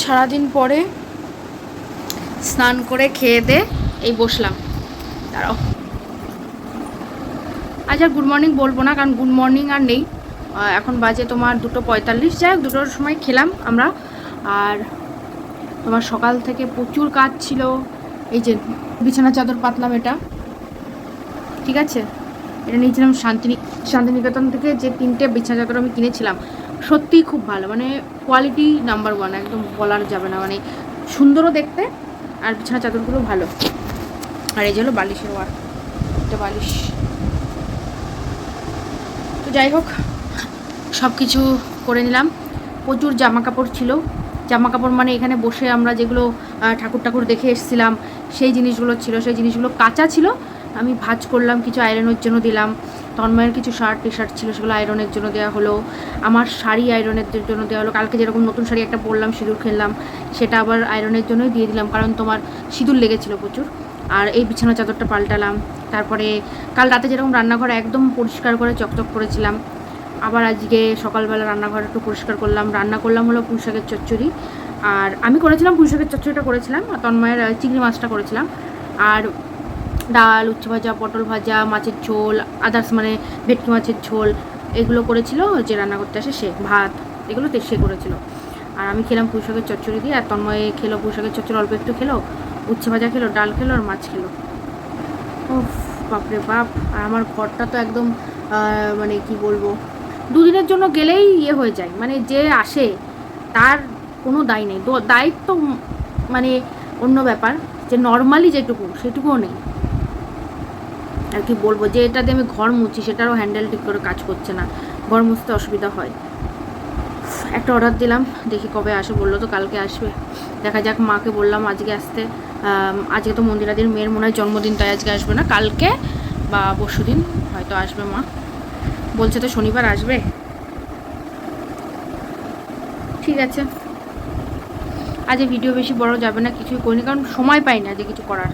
সারাদিন পরে স্নান করে খেয়ে দে, এই বসলাম। দাঁড়াও। আজ আর গুড মর্নিং বলব না, কারণ গুড মর্নিং আর নেই। এখন বাজে তোমার দুটো পঁয়তাল্লিশ। যাই দুটোর সময় খেলাম আমরা। আর তোমার সকাল থেকে প্রচুর কাজ ছিল। এই যে বিছানা চাদর পাতলাম এটা। ঠিক আছে? এটা নিয়েছিলাম শান্তিনি, শান্তিনিকেতন থেকে যে তিনটে বিছানা চাদর আমি কিনেছিলাম। সত্যিই খুব ভালো মানে কোয়ালিটি নাম্বার ওয়ান একদম বলার যাবে না মানে সুন্দরও দেখতে আর বিছানা চাদরগুলো ভালো। আর এই যে হলো বালিশের ওয়ার এটা বালিশ। তো যাই হোক সব কিছু করে নিলাম। প্রচুর জামা কাপড় ছিল। জামা কাপড় মানে এখানে বসে আমরা যেগুলো ঠাকুর ঠাকুর দেখে এসেছিলাম, সেই জিনিসগুলো ছিল। সেই জিনিসগুলো কাঁচা ছিল। আমি ভাজ করলাম, কিছু আয়রনের জন্য দিলাম। তন্ময়ের কিছু শার্ট টি শার্ট ছিল, সেগুলো আয়রনের জন্য দেওয়া হলো। আমার শাড়ি আয়রনের জন্য দেওয়া হলো। কালকে যেরকম নতুন শাড়ি একটা পরলাম, সিঁদুর খেললাম, সেটা আবার আয়রনের জন্যই দিয়ে দিলাম, কারণ তোমার সিঁদুর লেগেছিল প্রচুর। আর এই বিছানা চাদরটা পাল্টালাম। তারপরে কাল রাতে যেরকম রান্নাঘর একদম পরিষ্কার করে চকচক করেছিলাম, আবার আজকে সকালবেলা রান্নাঘর একটু পরিষ্কার করলাম। রান্না করলাম হলো পুঁই শাকের চচ্চড়ি। আর আমি করেছিলাম পুঁই শাকের চচ্চড়িটা করেছিলাম তন্ময়ের চিংড়ি মাছটা করেছিলাম। আর ডাল, উচ্ছে ভাজা, পটল ভাজা, মাছের ঝোল আদার্স মানে ভেটকি মাছের ঝোল, এগুলো করেছিল যে রান্না করতে আসে সে, ভাত, এগুলো সে করেছিল। আর আমি খেলাম পুঁই শাকের চচ্চড়ি দিয়ে, আর তন্ময়ে খেলো পুঁই শাকের চচ্চড়ি, অল্প একটু খেলো, উচ্ছে ভাজা খেলো, ডাল খেলো, আর মাছ খেলো। উফ, বাপরে বাপ, আর আমার ঘরটা তো একদম মানে কি বলব, দুদিনের জন্য গেলেই ইয়ে হয়ে যায় মানে যে আসে, তার কোনো দায় নেই। দায়িত্ব মানে অন্য ব্যাপার, যে নর্মালি যেটুকু, সেটুকুও নেই। আর কি বলব, যে এটা দিয়ে আমি ঘর মুছি, সেটারও হ্যান্ডেল ঠিক করে কাজ করছে না। ঘর মুছতে অসুবিধা হয়। একটা অর্ডার দিলাম, দেখি কবে আসে, বলল তো কালকে আসবে। দেখা যাক, মাকে বললাম আজকে আসতে। আজকে তো মন্দিরাদির মেয়ের মনে হয় জন্মদিন, তাই আজকে আসবে না। কালকে বা পরশু দিন হয়তো আসবে মা। বলছে তো শনিবার আসবে। ঠিক আছে। আজ ভিডিও বেশি বড় যাবে না, কিছুই করিনি, কারণ সময় পাই না কিছু করার।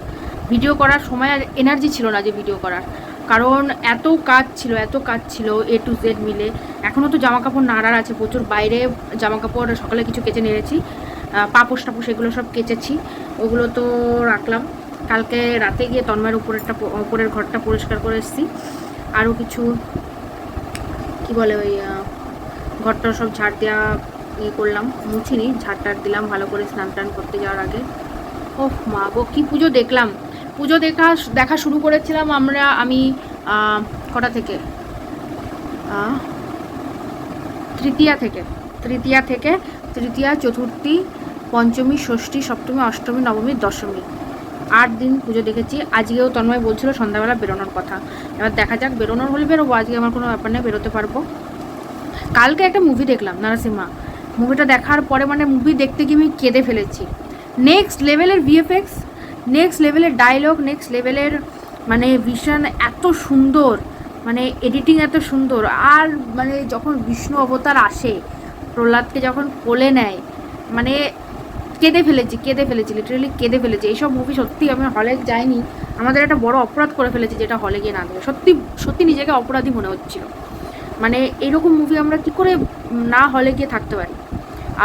ভিডিও করার সময় আর এনার্জি ছিল না যে ভিডিও করার। কারণ এত কাজ ছিল, এত কাজ ছিল এ টু জেড মিলে। এখনও তো জামা কাপড় নাড়ার আছে, প্রচুর বাইরে জামা কাপড় সকালে কিছু কেচে নেড়েছি পাপোশ টাপোশ এগুলো সব কেচেছি, ওগুলো তো রাখলাম। কালকে রাতে গিয়ে তন্ময়ের উপরেরটা উপরের ঘরটা পরিষ্কার করে এসেছি। আরও কিছু, কি বলে ওই ঘরটা সব ঝাড় দেওয়া ইয়ে করলাম, মুছিনি, ঝাড় টাড় দিলাম, ভালো করে স্নান টান করতে যাওয়ার আগে। ওহ মা গো, কী পুজো দেখলাম। পুজো দেখা দেখা শুরু করেছিলাম আমরা, আমি কটা থেকে? তৃতীয়া থেকে। তৃতীয়া থেকে তৃতীয়া, চতুর্থী, পঞ্চমী, ষষ্ঠী, সপ্তমী, অষ্টমী, নবমী, দশমী। আট দিন পুজো দেখেছি। আজকেও তন্ময় বলছিল সন্ধ্যাবেলা বেরোনোর কথা। এবার দেখা যাক বেরোনোর হলে বেরোবো। আজকে আমার কোনো ব্যাপার নেই, বেরোতে পারব। কালকে একটা মুভি দেখলাম, নারাসিমা। মুভিটা দেখার পরে মানে মুভি দেখতে গিয়ে আমি কেঁদে ফেলেছি। নেক্সট লেভেলের ভিএফএক্স নেক্সট লেভেলের ডায়লগ নেক্সট লেভেলের মানে ভিশন এত সুন্দর মানে এডিটিং এত সুন্দর। আর মানে যখন বিষ্ণু অবতার আসে, প্রহ্লাদকে যখন কোলে নেয় মানে কেঁদে ফেলেছি কেঁদে ফেলেছি লিটারেলি কেঁদে ফেলেছি। এইসব মুভি সত্যি আমি হলে যাইনি। আমাদের একটা বড় অপরাধ করে ফেলেছি যেটা হলে গিয়ে না দেবে সত্যি সত্যি নিজেকে অপরাধী মনে হচ্ছিল। মানে এরকম মুভি আমরা কি করে না হলে গিয়ে থাকতে পারি?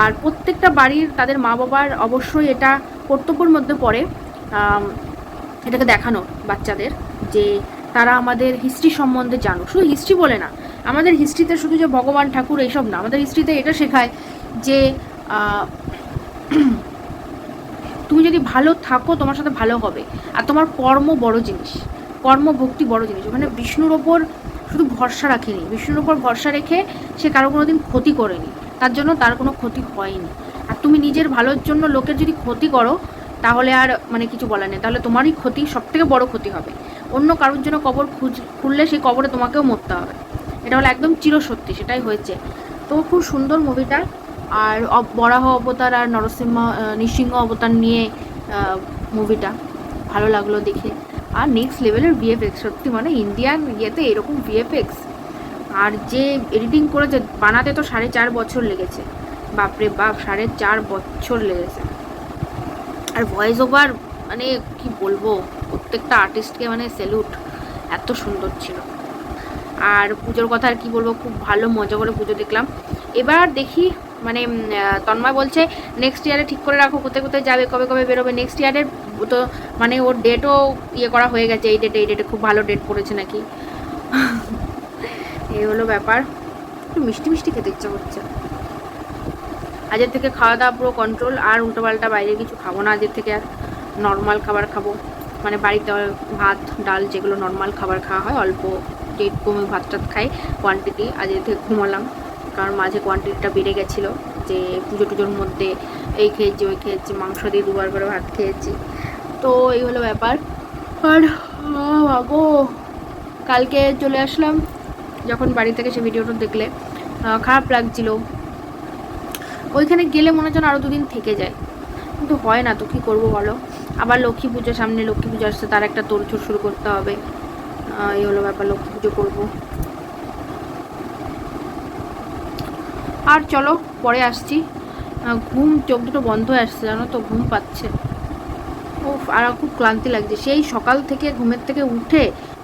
আর প্রত্যেকটা বাড়ির তাদের মা বাবার অবশ্যই এটা কর্তব্যের মধ্যে পড়ে। এটাকে দেখানো বাচ্চাদের যে তারা আমাদের হিস্ট্রি সম্বন্ধে জানুক। শুধু হিস্ট্রি বলে না, আমাদের হিস্ট্রিতে শুধু যে ভগবান, ঠাকুর এইসব না, আমাদের হিস্ট্রিতে এটা শেখায় যে তুমি যদি ভালো থাকো, তোমার সাথে ভালো হবে। আর তোমার কর্ম বড় জিনিস, কর্ম ভক্তি বড় জিনিস। ওখানে বিষ্ণুর ওপর শুধু ভরসা রাখেনি। বিষ্ণুর ওপর ভরসা রেখে সে কারও কোনো দিন ক্ষতি করেনি। তার জন্য তার কোনো ক্ষতি হয়নি। আর তুমি নিজের ভালোর জন্য লোকের যদি ক্ষতি করো তাহলে আর মানে কিছু বলার নেই। তাহলে তোমারই ক্ষতি সব থেকে বড় ক্ষতি হবে। অন্য কারোর জন্য কবর খুঁজ, খুললে সেই কবরে তোমাকেও মরতে হবে। এটা হলো একদম চিরসত্যি, সেটাই হয়েছে। তো খুব সুন্দর মুভিটা আর বরাহ অবতার আর নরসিংহ নৃসিংহ অবতার নিয়ে মুভিটা ভালো লাগল দেখে। আর নেক্সট লেভেলের ভিএফএক্স সত্যি মানে ইন্ডিয়ান ইয়েতে এরকম ভিএফএক্স আর যে এডিটিং করেছে, বানাতে তো সাড়ে চার বছর লেগেছে। বাপরে বাপ, সাড়ে চার বছর লেগেছে। আর ভয়েস ওভার মানে কি বলব, প্রত্যেকটা আর্টিস্টকে মানে স্যালুট এত সুন্দর ছিল। আর পুজোর কথা আর কি বলব, খুব ভালো মজা করে পুজো দেখলাম। এবার দেখি মানে তন্ময় বলছে নেক্সট ইয়ারে ঠিক করে রাখো, কোথায় কোথায় যাবে, কবে কবে বেরোবে। নেক্সট ইয়ারের তো মানে ওর ডেটও ইয়ে করা হয়ে গেছে, এই ডেটে এই ডেটে খুব ভালো ডেট পড়েছে নাকি। এই হলো ব্যাপার। একটু মিষ্টি মিষ্টি খেতে ইচ্ছা করছে। আজের থেকে খাওয়া দাওয়া পুরো কন্ট্রোল আর উল্টোপাল্টা বাইরে কিছু খাব না আজের থেকে আর নর্মাল খাবার খাব। মানে বাড়িতে ভাত ডাল যেগুলো নর্মাল খাবার খাওয়া হয় অল্প যে কমে ভাত টাত খাই কোয়ান্টিটি আজের থেকে ঘুমালাম। কারণ মাঝে কোয়ান্টিটিটা বেড়ে গেছিল যে পুজো টুজোর মধ্যে এই খেয়েছি ওই খেয়েছি মাংস দিয়ে দুবার করে ভাত খেয়েছি। তো এই হলো ব্যাপার। আর আহ, গো কালকে চলে আসলাম যখন বাড়ি থেকে সে ভিডিওটা দেখলে। খারাপ লাগছিল। ওইখানে গেলে মনে হচ্ছে আরও দুদিন থেকে যায়। কিন্তু হয় না তো, কী করব বলো? আবার লক্ষ্মী পুজো, সামনে লক্ষ্মী পুজো আসছে, তার একটা তোড়জোড় শুরু করতে হবে। এই হলো ব্যাপার, লক্ষ্মী পুজো করব। আর চলো, পরে আসছি। ঘুম, চোখ দুটো বন্ধ হয়ে আসছে, জানো তো, ঘুম পাচ্ছে। ও আর খুব ক্লান্তি লাগছে। সেই সকাল থেকে, ঘুমের থেকে উঠে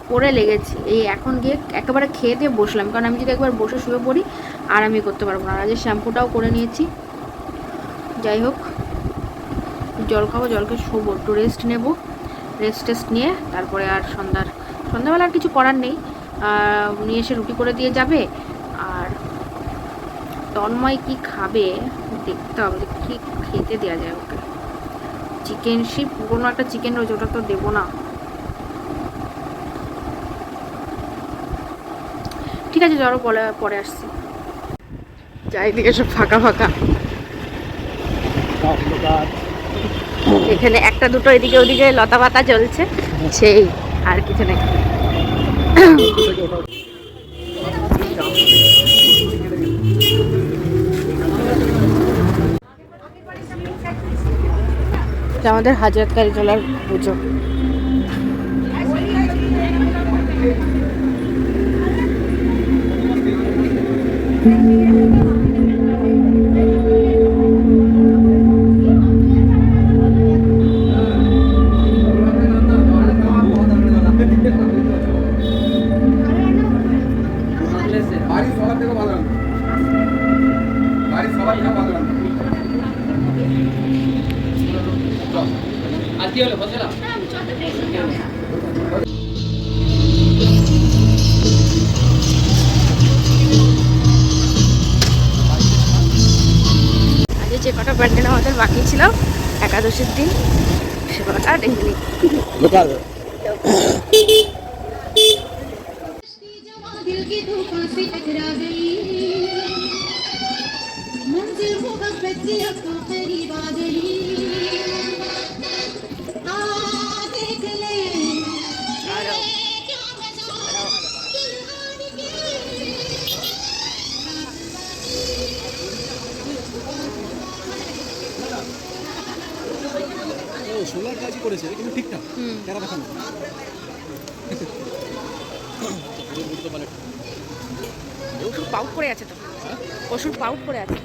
পড়ে লেগেছি। এই এখন গিয়ে একেবারে খেয়ে দিয়ে বসলাম। কারণ আমি যদি একবার বসে শুয়ে পড়ি, আর আমি করতে পারব না। আর আজ শ্যাম্পুটাও করে নিয়েছি। যাই হোক, জল খাব, জলকে শোবো, একটু রেস্ট নেব। রেস্ট টেস্ট নিয়ে তারপরে আর সন্ধ্যার, সন্ধ্যাবেলা আর কিছু করার নেই। নিয়ে এসে রুটি করে দিয়ে যাবে। আর তন্ময় কি খাবে, দেখতে হবে, যে কি খেতে দেওয়া যায় ওকে। চিকেন সেই পুরোনো একটা চিকেন রয়েছে, ওটা তো দেবো না। ঠিক আছে, চলো পরে পরে আসছি। চারিদিকে সব ফাঁকা ফাঁকা। এখানে একটা দুটো এদিকে ওদিকে লতা পাতা চলছে সেই আর কিছু নেই। এটা আমাদের হাজারতারি জলার পুজো। বাড়ির যে কটা প্যান্ডেল আমাদের বাকি ছিল একাদশীর দিন সে কটা ডেঙ্গি दिल की धूपों से टकरा गई मंजिल मोहब्बत की अब तो करीब आ गई করেছে কিন্তু ঠিকঠাক কেন দেখানো ওষুধ পাউট করে আছে তো। ওষুধ পাউট করে আছে।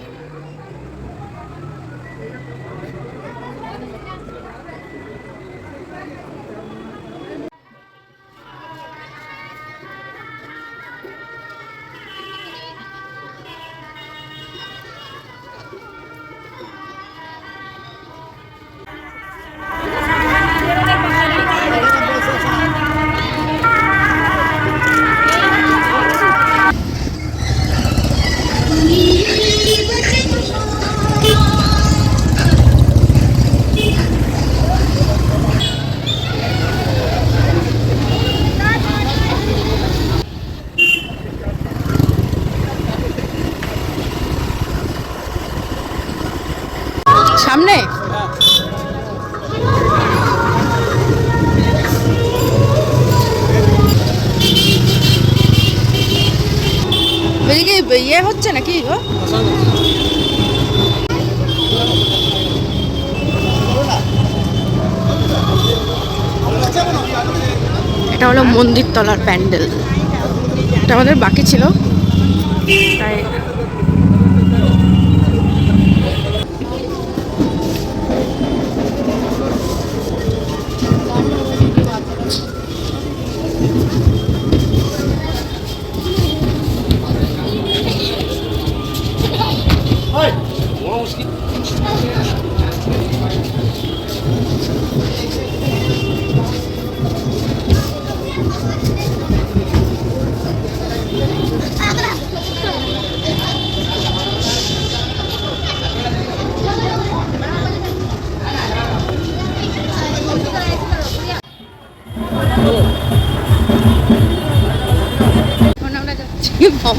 এটা হলো মন্দির তলার প্যান্ডেল। এটা আমাদের বাকি ছিল। তাই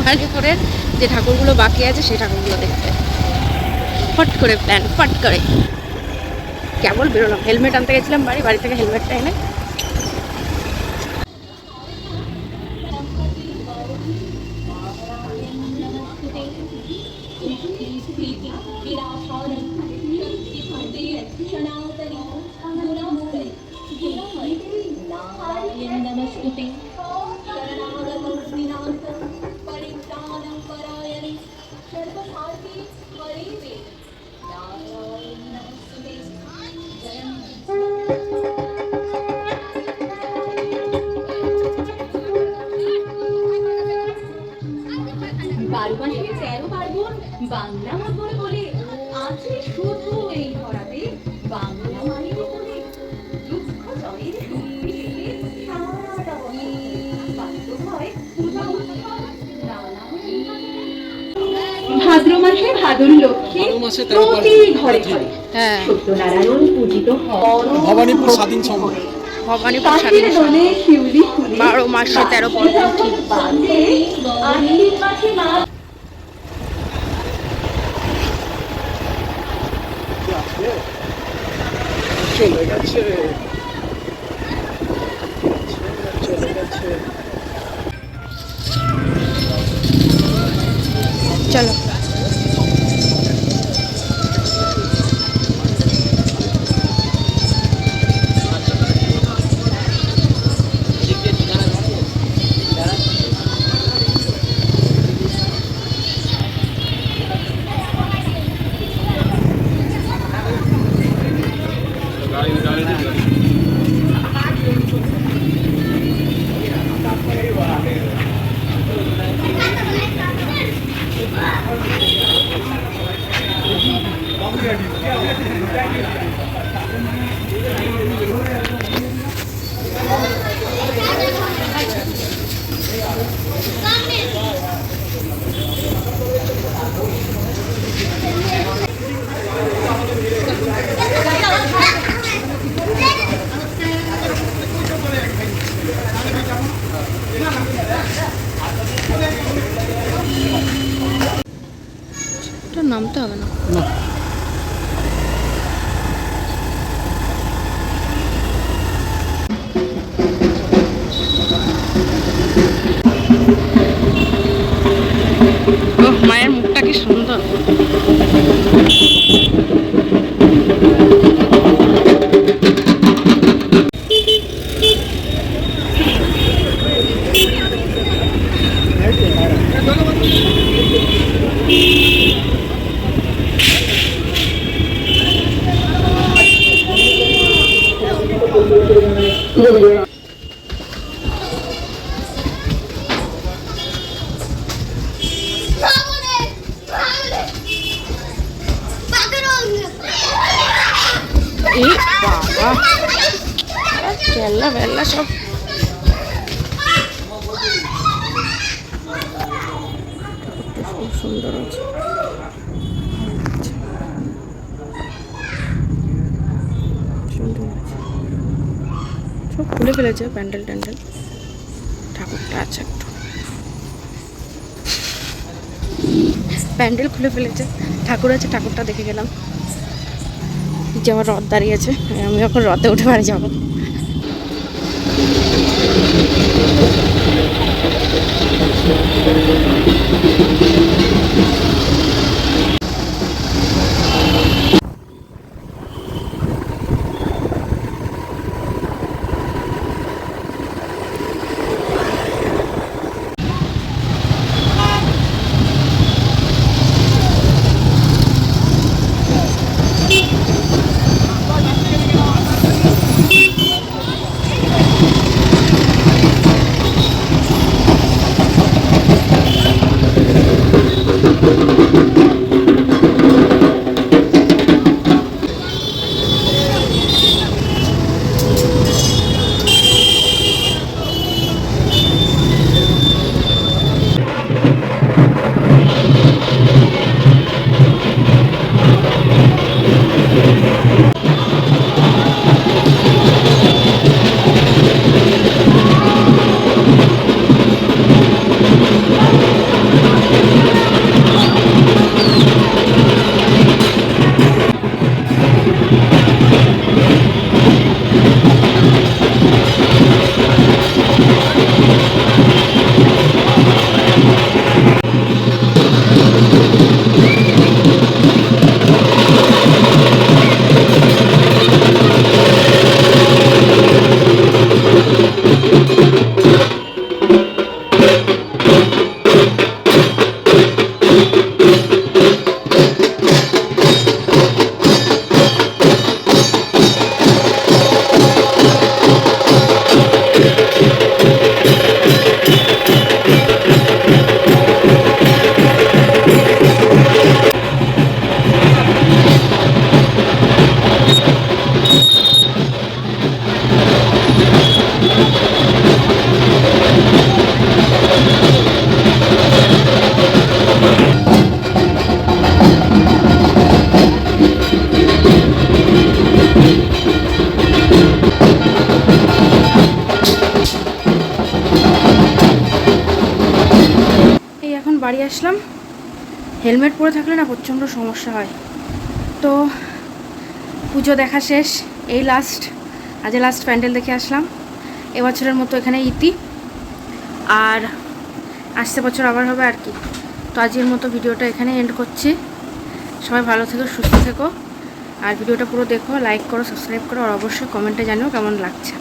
তার ভেতরের যে ঠাকুরগুলো বাকি আছে, সেই ঠাকুরগুলো দেখতে। ফট করে প্ল্যান ফট করে। কেবল বেরোলাম। হেলমেট আনতে গেছিলাম বাড়ি বাড়ি থেকে হেলমেটটা এনে। Thank you. বাংলা মাগর বলে আছে শুধু এই ধরাতে। বাংলা মায়ের বলে দুঃখ নানা ভাদ্র মাসে ভাদর লক্ষ্মী প্রতি ঘরে ঘরে। হ্যাঁ। সত্যনারায়ণ পূজিত ভবানীপুর স্বাধীন সংঘ। ভবানীপুর স্বাধীন সংঘ। দোলে শিউলি ফুলে। বারো মাসে তেরো পার্বণ। ঠিক বাঁধে আশ্বিন মাসে মা চলে গেছে। চলে গেছে। চলো। এটা খেলনা ফেলনা সব। খুব সুন্দর আছে। খুলে ফেলেছে প্যান্ডেল ট্যান্ডেল। ঠাকুরটা আছে একটু। প্যান্ডেল খুলে ফেলেছে। ঠাকুর আছে, ঠাকুরটা দেখে গেলাম। যে আমার রথ দাঁড়িয়েছে আমি যখন রথে উঠে বাড়ি যাব। আসলাম। হেলমেট পরে থাকলে না প্রচণ্ড সমস্যা হয়। তো পুজো দেখা শেষ, এই লাস্ট আজ লাস্ট প্যান্ডেল দেখে আসলাম। এবছরের মতো এখানে ইতি। আর আসছে বছর আবার হবে আর কি। তো আজকের মতো ভিডিওটা এখানে এন্ড করছি। সবাই ভালো থেকো, সুস্থ থেকো। আর ভিডিওটা পুরো দেখো লাইক করো সাবস্ক্রাইব করো, আর অবশ্যই কমেন্টে জানিও কেমন লাগছে।